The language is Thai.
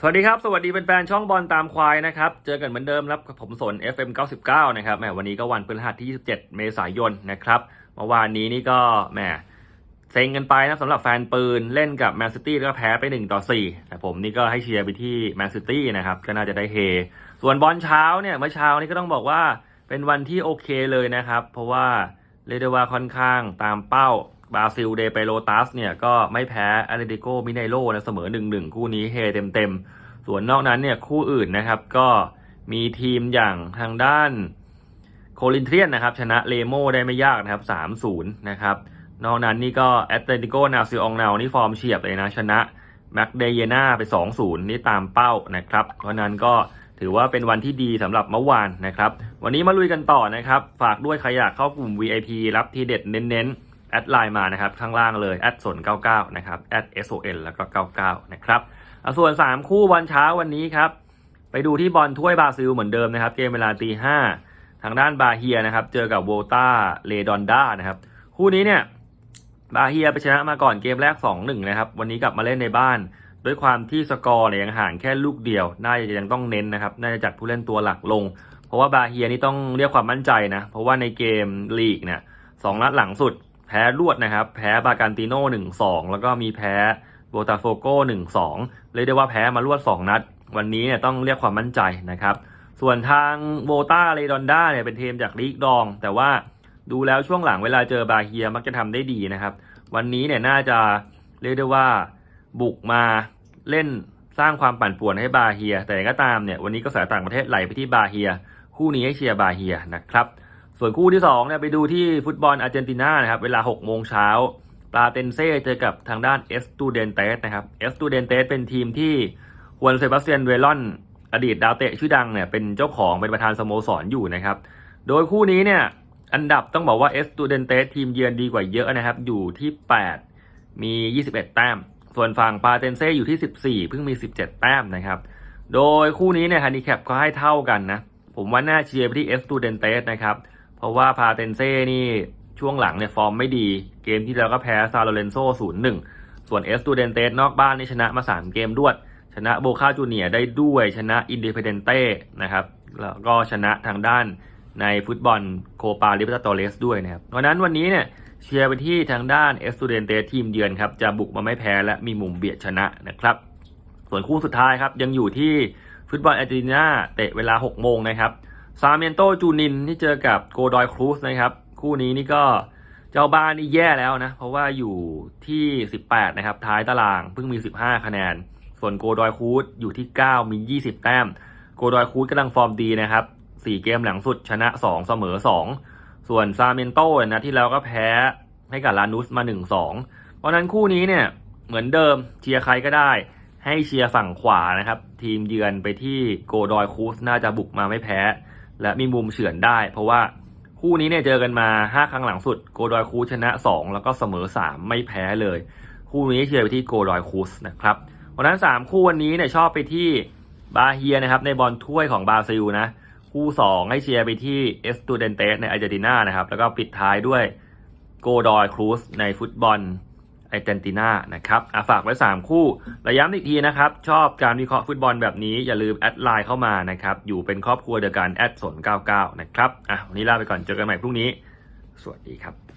สวัสดีครับ สวัสดีแฟนๆช่องบอลตามควายนะครับ เจอกันเหมือนเดิมครับผมสน FM 99 นะครับแหมวันนี้ก็วันพฤหัสที่ 27 เมษายนนะครับเมื่อวานนี้นี่ก็แหมเซ็งกันไปนะสำหรับแฟนปืนเล่นกับแมนซิตี้แล้วก็แพ้ไป 1 ต่อ 4 แต่ผมนี่ก็ให้เชียร์ไปที่แมนซิตี้นะครับ ก็น่าจะได้เฮ ส่วนบอลเช้าเนี่ยเมื่อเช้านี้ก็ต้องบอกว่าเป็นวันที่โอเคเลยนะครับ เพราะว่าเรียกได้ว่าค่อนข้างตามเป้า บราซิลเดเปโรตัสเนี่ยก็ไม่แพ้อาเลติโกมิไนโลนะเสมอ1-1คู่นี้เฮเต็มๆ ส่วนนอกนั้นเนี่ยคู่อื่นนะครับก็มีทีมอย่างทางด้านโคลินเทียนนะครับชนะเลโมได้ไม่ยากนะครับ3-0นะครับนอกนั้นนี่ก็แอตเลติโกนาซิอองนานี่ฟอร์มเฉียบเลยนะชนะแมคเดเยนาไป 2-0 นี่ตามเป้านะครับ เพราะฉะนั้นก็ถือว่าเป็นวันที่ดีสำหรับเมื่อวานนะครับ วันนี้มาลุยกันต่อนะครับ ฝากด้วยใครอยากเข้ากลุ่ม VIP รับทีเด็ดเน้นๆ แอดไลน์มานะครับข้างล่างเลยแอดสน99นะครับแอด SON แล้วก็ 99 นะครับส่วน 3 คู่วันเช้าวันนี้ครับ ไปดูที่บอลถ้วยบราซิลเหมือนเดิมนะครับ เกมเวลาตีห้าทางด้านบาเฮียนะครับ เจอกับโวตาเลดอนด้านะครับ คู่นี้เนี่ยบาเฮียไปชนะมาก่อนเกมแรก 2-1 นะครับ วันนี้กลับมาเล่นในบ้าน ด้วยความที่สกอร์เนี่ยยังห่างแค่ลูกเดียว น่าจะยังต้องเน้นนะครับ น่าจะจัดผู้เล่นตัวหลักลง เพราะว่าบาเฮียนี่ต้องเรียกความมั่นใจนะ เพราะว่าในเกมลีกเนี่ยสองนัดหลังสุด พ้รวดนะครับ แพ้บาการติโน่หนึ่งสองแล้วก็มีแพ้โบตาโฟโก้หนึ่งสองเลยได้ว่าแพ้มารวดสองนัด วันนี้เนี่ยต้องเรียกความมั่นใจนะครับ ส่วนทางโบตาเรดอนด้าเนี่ยเป็นทีมจากลีกดอง แต่ว่าดูแล้วช่วงหลังเวลาเจอบาเฮียมักจะทำได้ดีนะครับ วันนี้เนี่ยน่าจะเรียกได้ว่าบุกมาเล่นสร้างความปั่นป่วนให้บาเฮีย แต่อย่างก็ตามเนี่ยวันนี้ก็สายต่างประเทศไหลไปที่บาเฮีย คู่นี้ให้เชียร์บาเฮียนะครับ ส่วนคู่ที่2เนี่ยไปดูที่ฟุตบอลอาร์เจนตินานะครับเวลา6โมงเช้าปาเตนเซ่เจอกับทางด้านเอสตูเดนเตสนะครับเอสตูเดนเตสเป็นทีมที่ฮวนเซบาสเตียนเวลอน อดีตดาวเตะชื่อดังเนี่ยเป็นเจ้าของเป็นประธานสโมสรอยู่นะครับ โดยคู่นี้เนี่ยอันดับต้องบอกว่าเอสตูเดนเตสทีมเยือนดีกว่าเยอะนะครับ อยู่ที่ 8 มี 21 แต้ม ส่วนฝั่งปาเตนเซ่อยู่ที่ 14 เพิ่งมี 17 แต้มนะครับ โดยคู่นี้เนี่ยฮันดิแคปก็ให้เท่ากันนะ ผมว่าน่าเชียร์ไปที่เอสตูเดนเตสนะครับ เพราะว่าพาเตนเซ่นี่ช่วงหลังเนี่ยฟอร์มไม่ดี เกมที่แล้วก็แพ้ซาโลเรนโซ 0-1 ส่วนเอสตูเดนเตสนอกบ้านนี่ชนะมา 3 เกมรวด ชนะโบคาจูเนียได้ด้วยชนะอินเด p เพเดนเต้นะครับแล้วก็ชนะทางด้านในฟุตบอลโคปาลิเบรตาโตเลสด้วยนะครับเพราะนั้นวันนี้เนี่ยเชียร์ไปที่ทางด้านเอสตูเดนเตทีมเยือนครับ จะบุกมาไม่แพ้และมีมุมเบียดชนะนะครับ ส่วนคู่สุดท้ายครับ ยังอยู่ที่ฟุตบอลอาร์เจนตินาเตะเวลา 6 โมงนะครับ ซาเมนโตจูนินที่เจอกับโกดอยครูสนะครับ คู่นี้นี่ก็เจ้าบ้านนี่แย่แล้วนะ เพราะว่าอยู่ที่ 18 นะครับ ท้ายตารางเพิ่งมี 15 คะแนน ส่วนโกดอยคูดอยู่ที่ 9 มี 20 แต้ม โกดอยคูดกำลังฟอร์มดีนะครับ 4 เกมหลังสุดชนะ 2 เสมอ 2 ส่วนซาเมนโตนะที่แล้วก็แพ้ให้กับลานุสมา 1-2 เพราะฉะนั้นคู่นี้เนี่ยเหมือนเดิมเชียร์ใครก็ได้ให้เชียร์ฝั่งขวานะครับ ทีมเยือนไปที่โกดอยคูสน่าจะบุกมาไม่แพ้ และมีมุมเฉือนได้ เพราะว่าคู่นี้เนี่ยเจอกันมา 5 ครั้งหลังสุดโกดอยคูสชนะ 2 แล้วก็เสมอ 3 ไม่แพ้เลย คู่นี้เชียร์ไปที่โกดอยคูสนะครับเพราะฉะนั้น 3 คู่วันนี้เนี่ยชอบไปที่บาเฮียนะครับในบอลถ้วยของบราซิลนะคู่ 2 ให้เชียร์ไปที่เอสตูเดนเตสในอาร์เจนตินานะครับแล้วก็ปิดท้ายด้วยโกดอยครูสในฟุตบอล อเจนตินานะครับอะฝากไว้ 3 คู่ระย้ำอีกทีนะครับ ชอบการวิเคราะห์ฟุตบอลแบบนี้ อย่าลืมแอดไลน์เข้ามานะครับ อยู่เป็นครอบครัวเดียวกันแอดสน99 นะครับอะวันนี้ลาไปก่อนเจอกันใหม่พรุ่งนี้ สวัสดีครับ